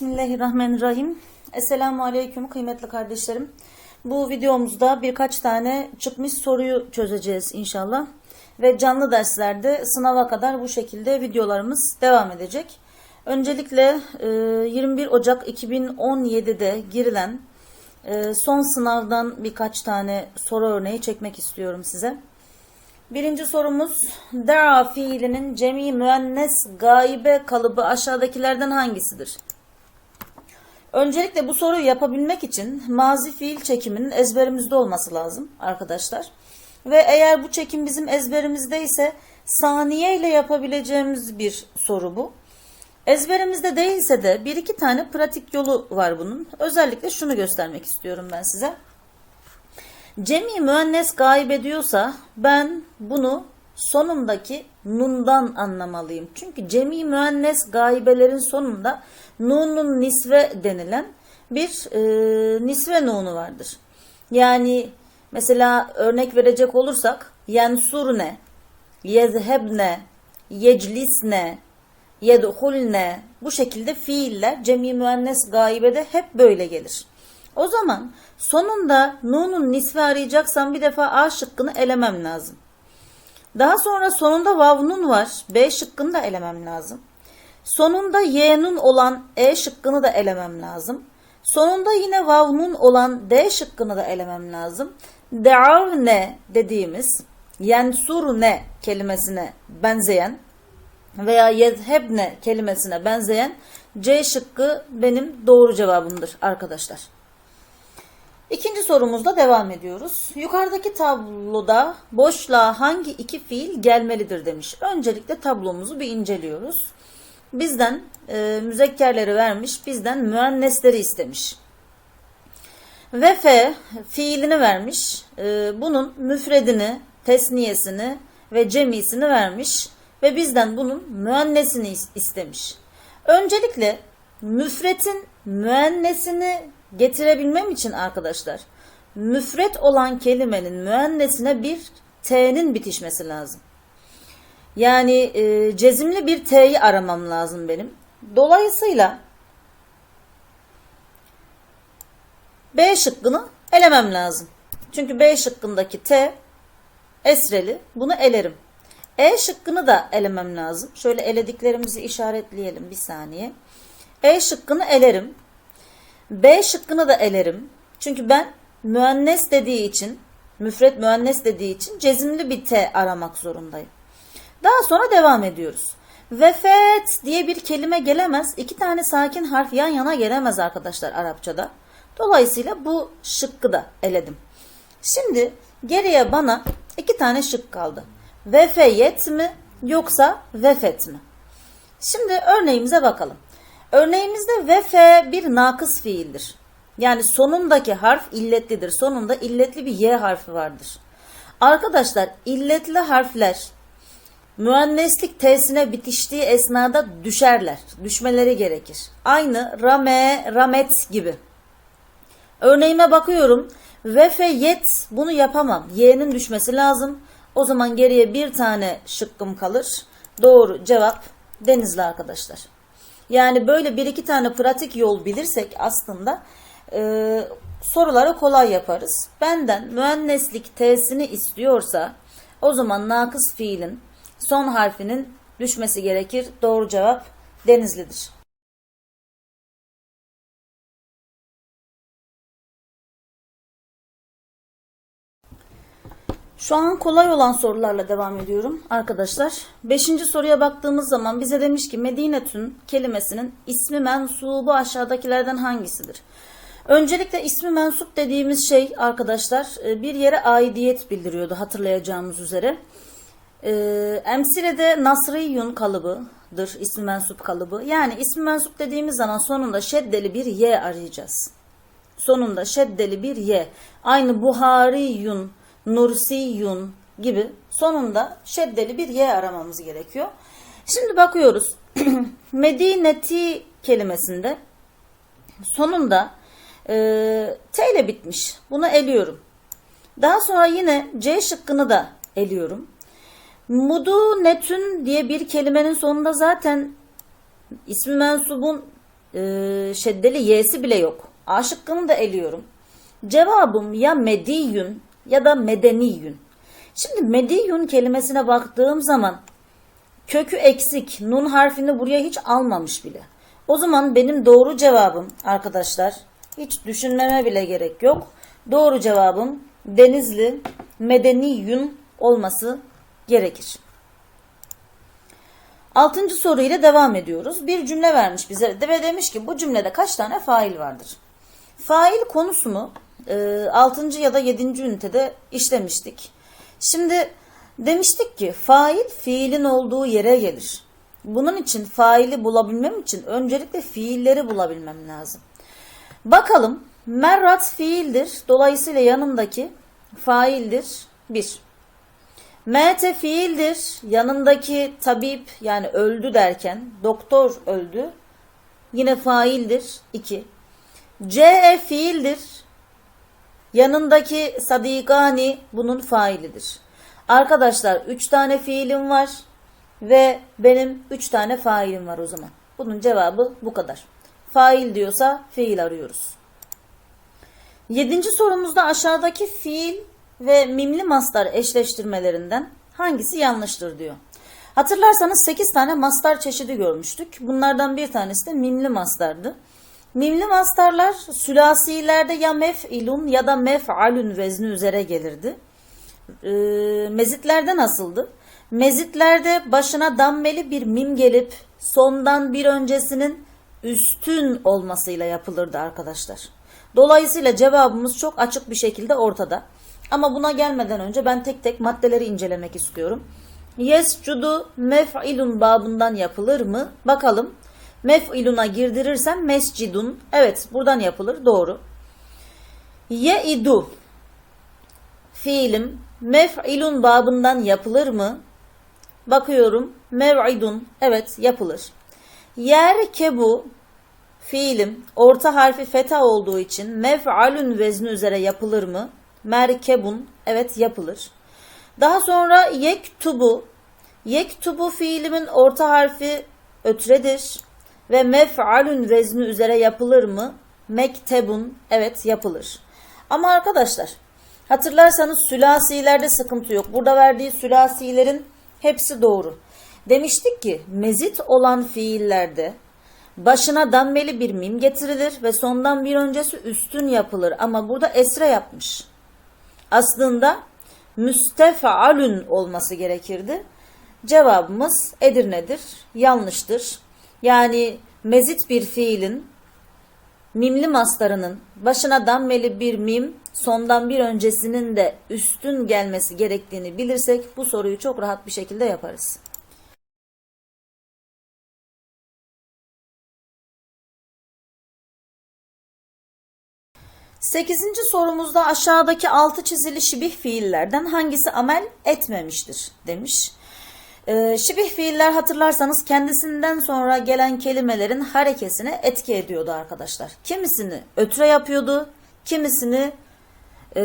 Bismillahirrahmanirrahim. Esselamu Aleyküm kıymetli kardeşlerim. Bu videomuzda birkaç tane çıkmış soruyu çözeceğiz inşallah. Ve canlı derslerde sınava kadar bu şekilde videolarımız devam edecek. Öncelikle e, 21 Ocak 2017'de girilen e, son sınavdan birkaç tane soru örneği çekmek istiyorum size. Birinci sorumuz dera fiilinin cemi müennes gaibe kalıbı aşağıdakilerden hangisidir? Öncelikle bu soruyu yapabilmek için mazi fiil çekiminin ezberimizde olması lazım arkadaşlar. Ve eğer bu çekim bizim ezberimizde ise saniye ile yapabileceğimiz bir soru bu. Ezberimizde değilse de bir iki tane pratik yolu var bunun. Özellikle şunu göstermek istiyorum ben size. Cemi müennes gaibe diyorsa ben bunu sonundaki nundan anlamalıyım. Çünkü cemi müennes gaibelerin sonunda nunun nisve denilen bir e, nisve nunu vardır. Yani mesela örnek verecek olursak yensurne, yezhebne, yeclisne, yedhulne bu şekilde fiiller cemi müennes gaibede hep böyle gelir. O zaman sonunda nunun nisve arayacaksam bir defa A şıkkını elemem lazım. Daha sonra sonunda vavnun var. B şıkkını da elemem lazım. Sonunda y'nun olan E şıkkını da elemem lazım. Sonunda yine vavnun olan D şıkkını da elemem lazım. De'avne dediğimiz yensurne kelimesine benzeyen veya yezhebne kelimesine benzeyen C şıkkı benim doğru cevabımdır arkadaşlar. İkinci sorumuzda devam ediyoruz. Yukarıdaki tabloda boşluğa hangi iki fiil gelmelidir demiş. Öncelikle tablomuzu bir inceliyoruz. Bizden e, müzekkerleri vermiş, bizden müennesleri istemiş. Ve fe fiilini vermiş. E, bunun müfredini, tesniyesini ve cemisini vermiş. Ve bizden bunun müennesini istemiş. Öncelikle müfretin müennesini getirebilmem için arkadaşlar müfret olan kelimenin müennesine bir t'nin bitişmesi lazım. Yani e, cezimli bir t'yi aramam lazım benim. Dolayısıyla B şıkkını elemem lazım. Çünkü B şıkkındaki T esreli. Bunu elerim. E şıkkını da elemem lazım. Şöyle elediklerimizi işaretleyelim bir saniye. E şıkkını elerim. B şıkkını da elerim. Çünkü ben müennes dediği için, müfret müennes dediği için cezimli bir T aramak zorundayım. Daha sonra devam ediyoruz. Vefet diye bir kelime gelemez. İki tane sakin harf yan yana gelemez arkadaşlar Arapçada. Dolayısıyla bu şıkkı da eledim. Şimdi geriye bana iki tane şık kaldı. Vefeyet mi yoksa vefet mi? Şimdi örneğimize bakalım. Örneğimizde vefe bir nakıs fiildir. Yani sonundaki harf illetlidir. Sonunda illetli bir y harfi vardır. Arkadaşlar illetli harfler müenneslik t'sine bitiştiği esnada düşerler. Düşmeleri gerekir. Aynı rame, ramet gibi. Örneğime bakıyorum. Vefe yet bunu yapamam. Y'nin düşmesi lazım. O zaman geriye bir tane şıkkım kalır. Doğru cevap Denizli arkadaşlar. Yani böyle bir iki tane pratik yol bilirsek aslında e, soruları kolay yaparız. Benden müenneslik t'sini istiyorsa o zaman nakıs fiilin son harfinin düşmesi gerekir. Doğru cevap Denizli'dir. Şu an kolay olan sorularla devam ediyorum arkadaşlar. Beşinci soruya baktığımız zaman bize demiş ki Medinetün kelimesinin ismi mensubu aşağıdakilerden hangisidir? Öncelikle ismi mensup dediğimiz şey arkadaşlar e, bir yere aidiyet bildiriyordu hatırlayacağımız üzere. E, emsilede Nasriyun kalıbıdır ismi mensup kalıbı. Yani ismi mensup dediğimiz zaman sonunda şeddeli bir ye arayacağız. Sonunda şeddeli bir ye. Aynı Buhariyun Nursiyun gibi sonunda şeddeli bir y aramamız gerekiyor. Şimdi bakıyoruz. Medineti kelimesinde sonunda e, T ile bitmiş. Bunu eliyorum. Daha sonra yine C şıkkını da eliyorum. Mudu netün diye bir kelimenin sonunda zaten ismi mensubun e, şeddeli y'si bile yok. A şıkkını da eliyorum. Cevabım ya mediyün ya da medeniyün. Şimdi mediyün kelimesine baktığım zaman kökü eksik. Nun harfini buraya hiç almamış bile. O zaman benim doğru cevabım arkadaşlar hiç düşünmeme bile gerek yok. Doğru cevabım Denizli Medeniyün olması gerekir. Altıncı soru ile devam ediyoruz. Bir cümle vermiş bize ve demiş ki bu cümlede kaç tane fail vardır? Fail konusunu 6. ya da 7. ünitede işlemiştik. Şimdi demiştik ki fail fiilin olduğu yere gelir. Bunun için faili bulabilmem için öncelikle fiilleri bulabilmem lazım. Bakalım merrat fiildir. Dolayısıyla yanındaki faildir. 1. Mete fiildir. Yanındaki tabip yani öldü derken doktor öldü. Yine faildir. 2. Ce fiildir. Yanındaki sadikani bunun failidir. Arkadaşlar 3 tane fiilim var ve benim 3 tane failim var o zaman. Bunun cevabı bu kadar. Fail diyorsa fiil arıyoruz. Yedinci sorumuzda aşağıdaki fiil ve mimli mastar eşleştirmelerinden hangisi yanlıştır diyor. Hatırlarsanız 8 tane mastar çeşidi görmüştük. Bunlardan bir tanesi de mimli mastardı. Mimli mastarlar sülasilerde ya mef'ilun ya da mef'alun vezni üzere gelirdi. E, mezitlerde nasıldı? Mezitlerde başına dammeli bir mim gelip sondan bir öncesinin üstün olmasıyla yapılırdı arkadaşlar. Dolayısıyla cevabımız çok açık bir şekilde ortada. Ama buna gelmeden önce ben tek tek maddeleri incelemek istiyorum. Yescudu mef'ilun babından yapılır mı? Bakalım. Mef'iluna girdirirsem mescidun. Evet buradan yapılır. Doğru. Ye'idu fiilim mef'ilun babından yapılır mı? Bakıyorum. Mev'idun. Evet yapılır. Yer kebu fiilim orta harfi feta olduğu için mef'alun vezni üzere yapılır mı? Merkebun. Evet yapılır. Daha sonra yektubu. Yektubu fiilimin orta harfi ötredir ve mef'alun vezni üzere yapılır mı? Mektebun. Evet yapılır. Ama arkadaşlar hatırlarsanız sülasilerde sıkıntı yok. Burada verdiği sülasilerin hepsi doğru. Demiştik ki mezit olan fiillerde başına dammeli bir mim getirilir ve sondan bir öncesi üstün yapılır. Ama burada esre yapmış. Aslında müstefalün olması gerekirdi. Cevabımız Edirne'dir. Yanlıştır. Yani mezit bir fiilin mimli mastarının başına dammeli bir mim sondan bir öncesinin de üstün gelmesi gerektiğini bilirsek bu soruyu çok rahat bir şekilde yaparız. Sekizinci sorumuzda aşağıdaki altı çizili şibih fiillerden hangisi amel etmemiştir demiş. Ee, şibih fiiller hatırlarsanız kendisinden sonra gelen kelimelerin harekesine etki ediyordu arkadaşlar. Kimisini ötre yapıyordu, kimisini e,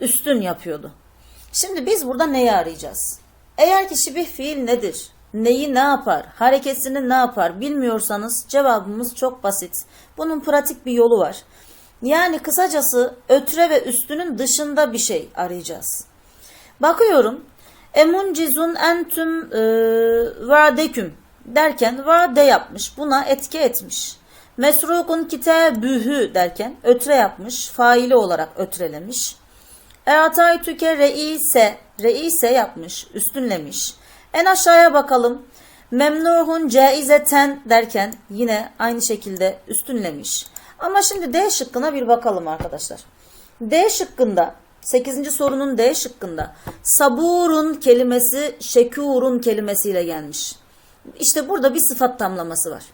üstün yapıyordu. Şimdi biz burada neyi arayacağız? Eğer ki şibih fiil nedir? Neyi ne yapar? Harekesini ne yapar? Bilmiyorsanız cevabımız çok basit. Bunun pratik bir yolu var. Yani kısacası ötre ve üstünün dışında bir şey arayacağız. Bakıyorum. Emuncizun entüm e, vadeküm derken vade yapmış. Buna etki etmiş. Mesrukun kitabühü derken ötre yapmış. Faili olarak ötrelemiş. Eataytüke reise reise yapmış. Üstünlemiş. En aşağıya bakalım. Memnuhun caizeten derken yine aynı şekilde üstünlemiş. Ama şimdi D şıkkına bir bakalım arkadaşlar. D şıkkında 8. sorunun D şıkkında saburun kelimesi şekurun kelimesiyle gelmiş. İşte burada bir sıfat tamlaması var.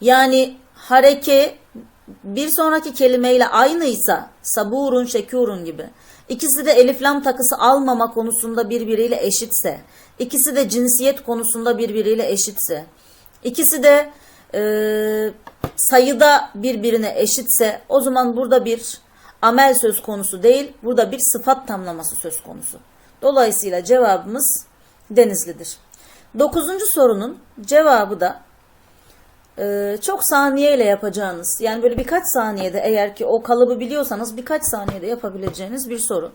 Yani hareke bir sonraki kelimeyle aynıysa saburun şekurun gibi. İkisi de elif lam takısı almama konusunda birbiriyle eşitse, ikisi de cinsiyet konusunda birbiriyle eşitse, ikisi de e, sayıda birbirine eşitse o zaman burada bir amel söz konusu değil, burada bir sıfat tamlaması söz konusu. Dolayısıyla cevabımız Denizli'dir. Dokuzuncu sorunun cevabı da e, çok saniyeyle yapacağınız yani böyle birkaç saniyede eğer ki o kalıbı biliyorsanız birkaç saniyede yapabileceğiniz bir soru.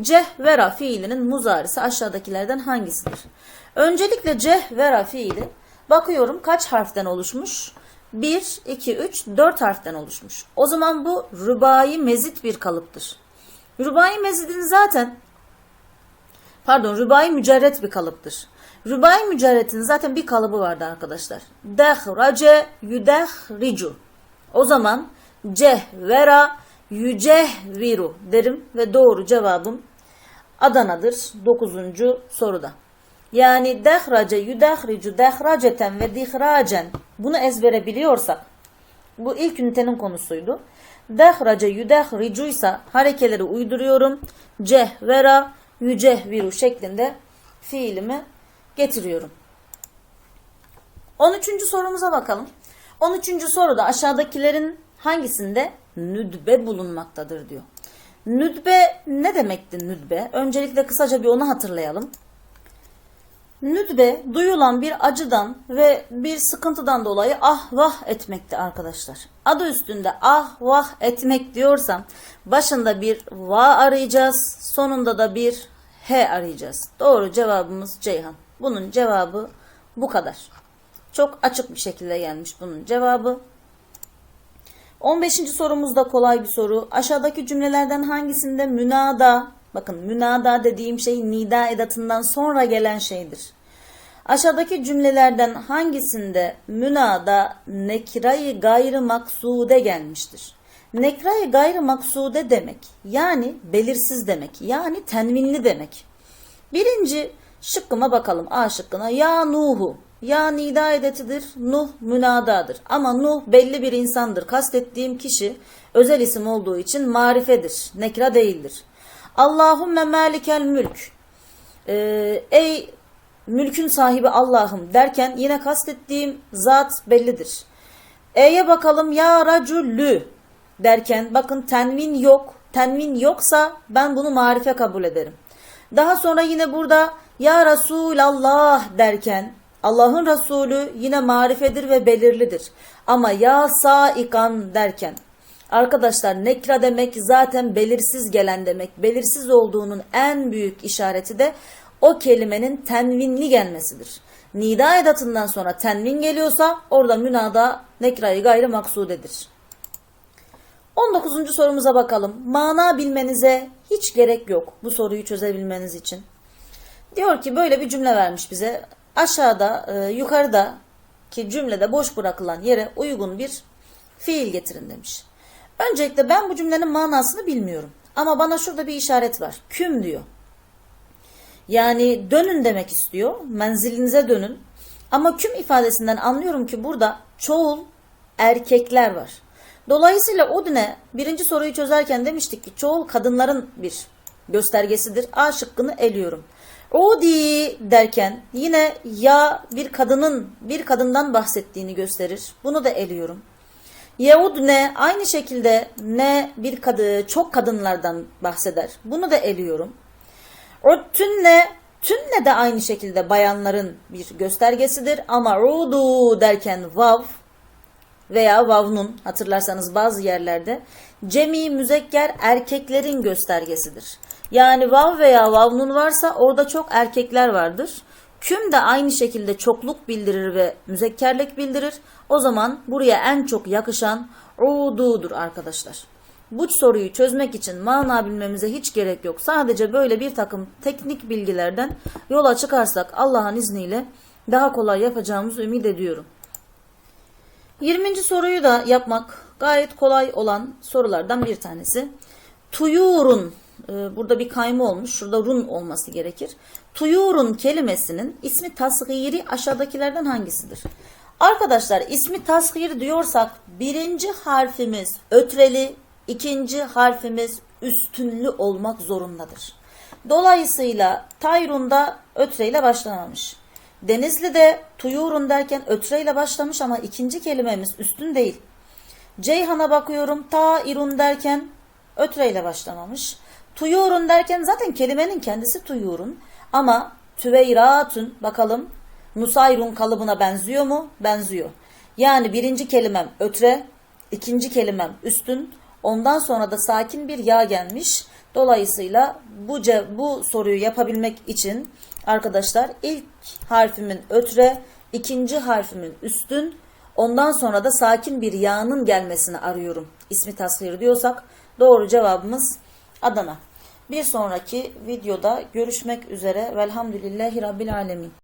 Cehvera fiilinin muzarisi aşağıdakilerden hangisidir? Öncelikle cehvera fiili bakıyorum kaç harften oluşmuş? 1, 2, 3, 4 harften oluşmuş. O zaman bu rübai mezit bir kalıptır. Rübai mezidin zaten pardon rübai mücerret bir kalıptır. Rübai mücerretin zaten bir kalıbı vardı arkadaşlar. Dehrace yudehricu. O zaman cehvera yücehviru derim ve doğru cevabım Adana'dır 9. soruda. Yani dehrace yudehricu dehraceten ve dihracen bunu ezbere biliyorsak bu ilk ünitenin konusuydu. Dehrace yudehricu ise harekeleri uyduruyorum. Cehvera yücehviru şeklinde fiilimi getiriyorum. 13. sorumuza bakalım. 13. soruda aşağıdakilerin hangisinde nüdbe bulunmaktadır diyor. Nüdbe ne demekti nüdbe? Öncelikle kısaca bir onu hatırlayalım. Nüdbe duyulan bir acıdan ve bir sıkıntıdan dolayı ah vah etmekti arkadaşlar. Adı üstünde ah vah etmek diyorsam başında bir va arayacağız, sonunda da bir he arayacağız. Doğru cevabımız Ceyhan. Bunun cevabı bu kadar. Çok açık bir şekilde gelmiş bunun cevabı. 15. sorumuz da kolay bir soru. Aşağıdaki cümlelerden hangisinde münada, bakın münada dediğim şey nida edatından sonra gelen şeydir. Aşağıdaki cümlelerden hangisinde münada nekrayı gayrı maksude gelmiştir? Nekrayı gayrı maksude demek yani belirsiz demek yani tenvinli demek. Birinci şıkkıma bakalım A şıkkına ya Nuhu ya nida edetidir, Nuh münadadır. Ama Nuh belli bir insandır. Kastettiğim kişi özel isim olduğu için marifedir, nekra değildir. Allahümme malikel mülk. Ee, ey mülkün sahibi Allah'ım derken yine kastettiğim zat bellidir. E'ye bakalım ya raculü derken bakın tenvin yok. Tenvin yoksa ben bunu marife kabul ederim. Daha sonra yine burada ya Resulallah derken Allah'ın Resulü yine marifedir ve belirlidir. Ama ya saikan derken arkadaşlar nekra demek zaten belirsiz gelen demek. Belirsiz olduğunun en büyük işareti de o kelimenin tenvinli gelmesidir. Nida edatından sonra tenvin geliyorsa orada münada nekrayı gayrı maksudedir. 19. sorumuza bakalım. Mana bilmenize hiç gerek yok bu soruyu çözebilmeniz için. Diyor ki böyle bir cümle vermiş bize. Aşağıda, e, yukarıda ki cümlede boş bırakılan yere uygun bir fiil getirin demiş. Öncelikle ben bu cümlenin manasını bilmiyorum. Ama bana şurada bir işaret var. Küm diyor. Yani dönün demek istiyor. Menzilinize dönün. Ama küm ifadesinden anlıyorum ki burada çoğul erkekler var. Dolayısıyla Udine birinci soruyu çözerken demiştik ki çoğul kadınların bir göstergesidir. A şıkkını eliyorum. Udi derken yine ya bir kadının bir kadından bahsettiğini gösterir. Bunu da eliyorum. Yahud ne aynı şekilde ne bir kadı çok kadınlardan bahseder. Bunu da eliyorum. O tünne tünne de aynı şekilde bayanların bir göstergesidir ama rudu derken vav veya vavnun hatırlarsanız bazı yerlerde cemi müzekker erkeklerin göstergesidir. Yani vav veya vavnun varsa orada çok erkekler vardır. Küm de aynı şekilde çokluk bildirir ve müzekkerlik bildirir. O zaman buraya en çok yakışan ududur arkadaşlar. Bu soruyu çözmek için mana bilmemize hiç gerek yok. Sadece böyle bir takım teknik bilgilerden yola çıkarsak Allah'ın izniyle daha kolay yapacağımızı ümit ediyorum. 20. soruyu da yapmak gayet kolay olan sorulardan bir tanesi. Tuyurun e, burada bir kayma olmuş. Şurada run olması gerekir. Tuyurun kelimesinin ismi tasgiri aşağıdakilerden hangisidir? Arkadaşlar ismi tasgir diyorsak birinci harfimiz ötreli, ikinci harfimiz üstünlü olmak zorundadır. Dolayısıyla Tayrun'da ötreyle başlamamış. Denizli'de tuyurun derken ötreyle başlamış ama ikinci kelimemiz üstün değil. Ceyhan'a bakıyorum ta irun derken ötreyle başlamamış. Tuyurun derken zaten kelimenin kendisi tuyurun ama tüveyratun bakalım Nusayrun kalıbına benziyor mu? Benziyor. Yani birinci kelimem ötre, ikinci kelimem üstün, ondan sonra da sakin bir ya gelmiş. Dolayısıyla bu bu soruyu yapabilmek için arkadaşlar ilk harfimin ötre, ikinci harfimin üstün, ondan sonra da sakin bir yağının gelmesini arıyorum. İsmi tasvir diyorsak doğru cevabımız Adana. Bir sonraki videoda görüşmek üzere. Velhamdülillahi Rabbil Alemin.